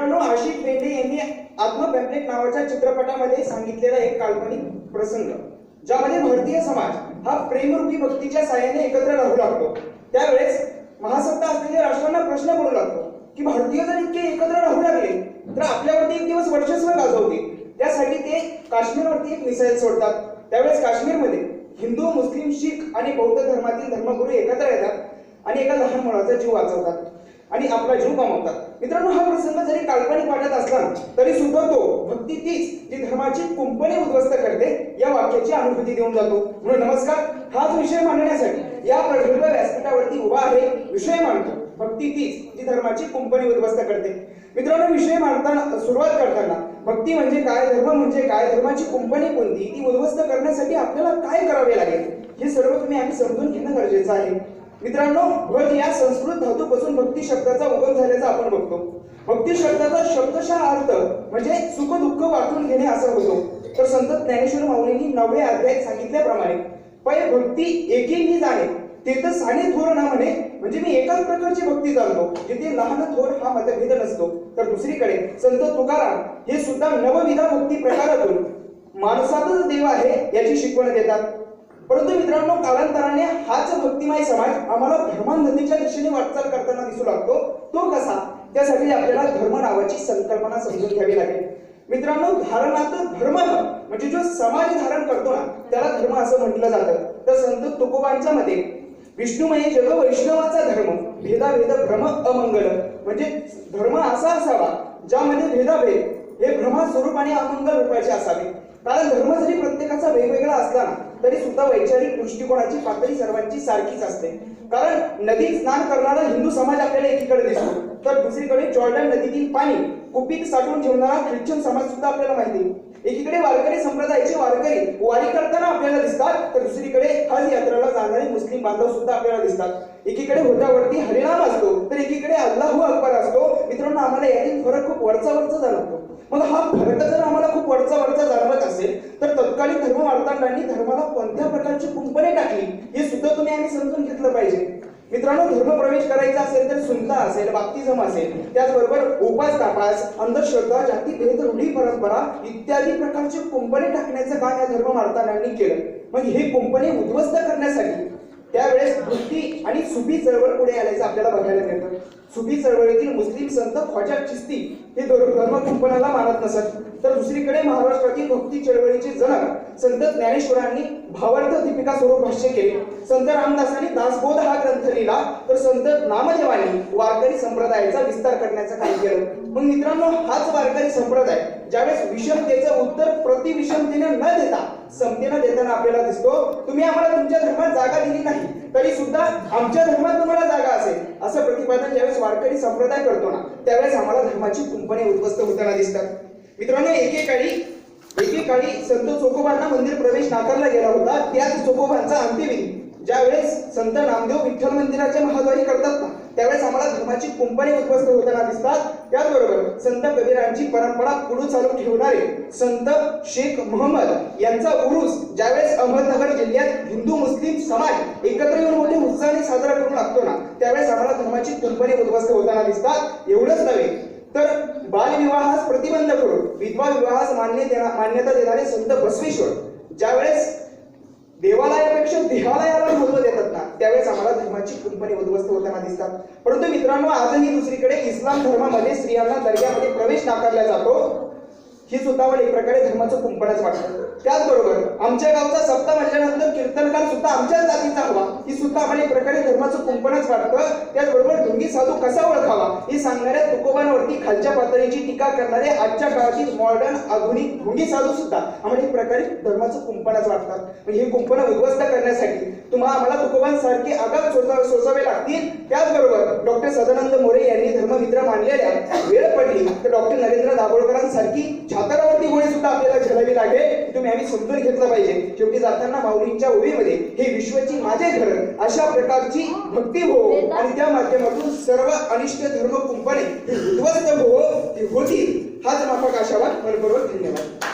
मित्रांनो आशिष बेंडे यांनी आत्मपॅम्पलेट नावाच्या चित्रपटामध्ये सांगितलेला एक काल्पनिक प्रसंग ज्यामध्ये भारतीय समाज हा प्रेमरूपी भक्तीच्या साह्याने एकत्र राहू लागतो. त्यावेळेस महासत्ता असलेल्या राष्ट्रांना प्रश्न पडू लागतो की भारतीय जर इतके एकत्र राहू लागले तर आपल्यावरती एक दिवस वर्चस्व गाजवतील त्यासाठी ते काश्मीरवरती एक मिसाईल सोडतात. त्यावेळेस काश्मीरमध्ये हिंदू मुस्लिम शीख आणि बौद्ध धर्मातील धर्मगुरू एकत्र येतात आणि एका लहान मुलाचा जीव वाचवतात. आणि आपला जीव गमावतात. मित्रांनो हा प्रसंग जरी काल्पनिक वाटत असला तरी सुद्धा तो भक्ती तीच जी धर्माची कुंपणे उद्ध्वस्त करते या वाक्याची अनुभूती देऊन जातो. म्हणून नमस्कार हाच विषय मांडण्यासाठी या प्रगल्भ व्यासपीठावरती उभा आहे विषय मांडतो. भक्ती तीच जी धर्माची कुंपणी उद्ध्वस्त करते. मित्रांनो विषय मांडताना सुरुवात करताना भक्ती म्हणजे काय धर्म म्हणजे काय धर्माची कुंपणी कोणती ती उद्ध्वस्त करण्यासाठी आपल्याला काय करावे लागेल हे सर्व तुम्ही आम्ही समजून घेणं गरजेचं आहे. मित्रांनो भट या संस्कृत धातूपासून भक्ती शब्दाचा उगम झाल्याचा आपण बघतो. भक्ती शब्दाचा शब्दशः अर्थ म्हणजे सुख दुःख वाटून घेणे असा होतो. तर संत ज्ञानेश्वर माऊलींनी नवव्या अध्याय सांगितल्याप्रमाणे पै भक्ती एकेही जाणे ते तर साने थोर ना म्हणे म्हणजे मी एकाच प्रकारची भक्ती चालतो जिथे लहान थोर हा मतभेद नसतो. तर दुसरीकडे संत तुकाराम हे सुद्धा नवविधा भक्ती प्रकारातून माणसातच देव आहे याची शिकवण देतात. परंतु मित्रांनो कालांतराने हाच भक्तिमय समाज आम्हाला धर्मांधतेच्या दिशेने वाटचाल करताना दिसू लागतो. तो कसा? त्यासाठी आपल्याला धर्म नावाची संकल्पना समजून घ्यावी लागेल. मित्रांनो धारणात धर्म म्हणजे जो समाज धारण करतो ना त्याला धर्म असं म्हटलं जातं. तर संत तुकोबांच्या मते विष्णुमय जग वैष्णवाचा धर्म भेदाभेद भ्रम अमंगल. म्हणजे धर्म असा असावा ज्यामध्ये भेदाभेद हे भ्रमा स्वरूप आणि अमंगल रूपाचे असावे. कारण धर्म जरी प्रत्येकाचा वेगवेगळा असला ना तरी सुद्धा वैचारिक दृष्टिकोनाची पातळी सर्वांची सारखीच असते. कारण नदीत स्नान करणारा हिंदू समाज आपल्याला एकीकडे दिसतो. तर दुसरीकडे जॉर्डन नदीतील पाणी कुपीत साठवून ठेवणारा ख्रिश्चन समाज सुद्धा आपल्याला माहिती एकीकडे वारकरी संप्रदायाचे वारकरी वारी करताना आपल्याला दिसतात तर दुसरीकडे हज यात्रेला जाणारे मुस्लिम बांधव सुद्धा आपल्याला दिसतात. एकीकडे होटावरती हरिणाम असतो तर एकीकडे अल्लाहू अकबर असतो. मित्रांनो आम्हाला यातील फरक खूप वरचा वरचा जाणवतो. मग हा फरक जर आम्हाला खूप वरचा वरचा जाणवत असेल तर तत्कालीन धर्म धर्माला कोणत्या प्रकारची कुंपणे टाकली हे सुद्धा तुम्ही आम्ही समजून घेतलं पाहिजे. मित्रांनो धर्म प्रवेश करायचा असेल तर सुनता असेल बाप्तिझम असेल. त्याचबरोबर उपास तापास अंधश्रद्धा जाती भेद रूढी परंपरा इत्यादी प्रकारचे कुंपणे टाकण्याचं काम या धर्म वार्तांडांनी केलं. मग हे कुंपणे उद्ध्वस्त करण्यासाठी त्यावेळेस भक्ती आणि सुफी चळवळ पुढे आल्याचं आपल्याला बघायला मिळतं. सुफी चळवळीतील मुस्लिम संत ख्वाजा चिस्ती हे धर्म धर्म कुंपणाला मानत नसत. तर दुसरीकडे महाराष्ट्रातील भक्ती चळवळीचे जनक संत ज्ञानेश्वरांनी भावार्थ दीपिका स्वरूप भाष्य केले. संत रामदासांनी दासबोध हा ग्रंथ लिहिला तर संत नामदेवांनी वारकरी संप्रदायाचा विस्तार करण्याचं काम केलं. मग मित्रांनो हाच वारकरी संप्रदाय ज्यावेळेस विषमतेचं उत्तर प्रतिविषमतेने न देता समतेनं देताना आपल्याला दिसतो तुम्ही आम्हाला तुमच्या धर्मात जागा दिली नाही तरी सुद्धा आमच्या धर्मात तुम्हाला जागा असेल असं प्रतिपादन ज्यावेळेस वारकरी संप्रदाय करतो ना त्यावेळेस आम्हाला धर्माची कुंपणे उद्ध्वस्त होताना दिसतात. मित्रांनो एकेकाळी एकेकाळी संत चोकोबांना मंदिर प्रवेश नाकारला गेला होता त्याच चोकोबांचा अंत्यविधी ज्यावेळेस संत नामदेव विठ्ठल मंदिराच्या महाद्वारी करतात ना त्यावेळेस आम्हाला धर्माची कुंपणी उद्ध्वस्त होताना दिसतात. त्याचबरोबर संत कबीरांची परंपरा पुढे चालू ठेवणारे संत शेख मोहम्मद यांचा उरुस ज्यावेळेस अहमदनगर जिल्ह्यात हिंदू मुस्लिम समाज एकत्र येऊन मोठे उत्साहाने साजरा करू लागतो ना त्यावेळेस आम्हाला धर्माची कुंपणी उद्ध्वस्त होताना दिसतात. एवढंच नव्हे तर बालविवाहास प्रतिबंध करून विधवा विवाहास मान्य देणार मान्यता देणारे संत बसवेश्वर ज्यावेळेस देवालयापेक्षा देवालयाला महत्त्व देतात ना त्यावेळेस आम्हाला धर्माची कुंपणी उद्ध्वस्त होताना दिसतात. परंतु मित्रांनो आजही दुसरीकडे इस्लाम धर्मामध्ये स्त्रियांना दर्ग्यामध्ये प्रवेश नाकारला जातो. ही सुद्धा मला एक प्रकारे धर्माचं कुंपणच वाटतं. त्याचबरोबर आमच्या गावचा सप्ताह म्हटल्यानंतर कीर्तनकार सुद्धा आमच्याच जातीचा हवा. ही सुद्धा आम्हाला एक प्रकारे धर्माचं कुंपणच वाटतं. त्याचबरोबर ढोंगी साधू कसा ओळखावा? हे सांगणाऱ्या तुकोबांवरती खालच्या पातळीची टीका करणारे आजच्या काळातील मॉडर्न आधुनिक ढोंगी साधू सुद्धा आम्हाला एक प्रकारे धर्माचं कुंपणच वाटतात. म्हणजे हे कुंपण उद्ध्वस्त करण्यासाठी तुम्हाला आम्हाला तुकोबांसारखे आगात सोसा सोसावे लागतील. त्याचबरोबर डॉक्टर सदानंद मोरे यांनी धर्ममित्र मानलेल्या वेळ पडली तर डॉक्टर नरेंद्र दाभोळकरांसारखी हातावरती गोळी सुद्धा आपल्याला झेलावी लागेल तुम्ही आम्ही समजून घेतलं पाहिजे. शेवटी जाताना माऊलींच्या ओळीमध्ये हे विश्वची माझे घर अशा प्रकारची भक्ती हो आणि त्या माध्यमातून सर्व अनिष्ट धर्म कुंपणे उद्ध्वस्त हो ती होतील. हाच माफक आशावाद. मनपूर्वक धन्यवाद.